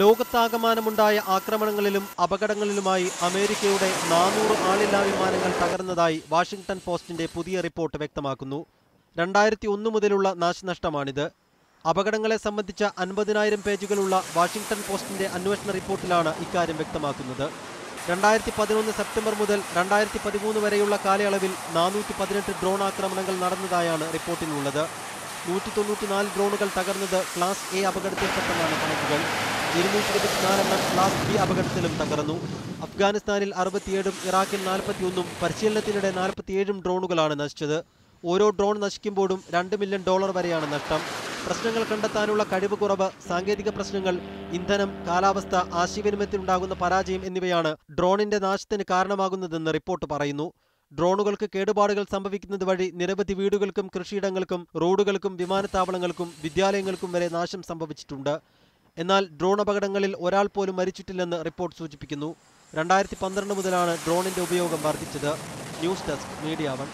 ലോകത്താകമാനമുണ്ടായ ആക്രമണങ്ങളിലും അപകടങ്ങളിലുമായി അമേരിക്കയുടെ നാനൂറ് ആളില്ലാ വിമാനങ്ങൾ തകർന്നതായി വാഷിംഗ്ടൺ പോസ്റ്റിന്റെ പുതിയ റിപ്പോർട്ട് വ്യക്തമാക്കുന്നു. രണ്ടായിരത്തി ഒന്ന് മുതലുള്ള നാശനഷ്ടമാണിത്. അപകടങ്ങളെ സംബന്ധിച്ച അൻപതിനായിരം പേജുകളുള്ള വാഷിംഗ്ടൺ പോസ്റ്റിന്റെ അന്വേഷണ റിപ്പോർട്ടിലാണ് ഇക്കാര്യം വ്യക്തമാക്കുന്നത്. രണ്ടായിരത്തി പതിനൊന്ന് സെപ്റ്റംബർ മുതൽ രണ്ടായിരത്തി പതിമൂന്ന് വരെയുള്ള കാലയളവിൽ നാനൂറ്റി പതിനെട്ട് ഡ്രോൺ ആക്രമണങ്ങൾ നടന്നതായാണ് റിപ്പോർട്ടിലുള്ളത് നൂറ്റി തൊണ്ണൂറ്റിനാല് ഡ്രോണുകൾ തകർന്നത് ക്ലാസ് എ അപകടത്തിൽപ്പെട്ടതാണ് കണക്കുകൾ. ഇരുന്നൂറ്റി ഇരുപത്തിനാലെണ്ണം ക്ലാസ് ബി അപകടത്തിലും തകർന്നു. അഫ്ഗാനിസ്ഥാനിൽ അറുപത്തിയേഴും ഇറാഖിൽ നാൽപ്പത്തിയൊന്നും പരിശീലനത്തിനിടെ നാൽപ്പത്തിയേഴും ഡ്രോണുകളാണ് നശിച്ചത്. ഓരോ ഡ്രോൺ നശിക്കുമ്പോഴും രണ്ട് മില്യൺ ഡോളർ വരെയാണ് നഷ്ടം. പ്രശ്നങ്ങൾ കണ്ടെത്താനുള്ള കഴിവ് കുറവ് സാങ്കേതിക പ്രശ്നങ്ങൾ ഇന്ധനം കാലാവസ്ഥ ആശയവിനിമയത്തിലുണ്ടാകുന്ന പരാജയം എന്നിവയാണ് ഡ്രോണിന്റെ നാശത്തിന് കാരണമാകുന്നതെന്ന് റിപ്പോർട്ട് പറയുന്നു. ഡ്രോണുകൾക്ക് കേടുപാടുകൾ സംഭവിക്കുന്നത് വഴി നിരവധി വീടുകൾക്കും കൃഷിയിടങ്ങൾക്കും റോഡുകൾക്കും വിമാനത്താവളങ്ങൾക്കും വിദ്യാലയങ്ങൾക്കും വരെ നാശം സംഭവിച്ചിട്ടുണ്ട്. എന്നാൽ ഡ്രോൺ അപകടങ്ങളിൽ ഒരാൾ പോലും മരിച്ചിട്ടില്ലെന്ന് റിപ്പോർട്ട് സൂചിപ്പിക്കുന്നു. രണ്ടായിരത്തി പന്ത്രണ്ട് മുതലാണ് ഡ്രോണിന്റെ ഉപയോഗം വർദ്ധിച്ചത്. News desk media one.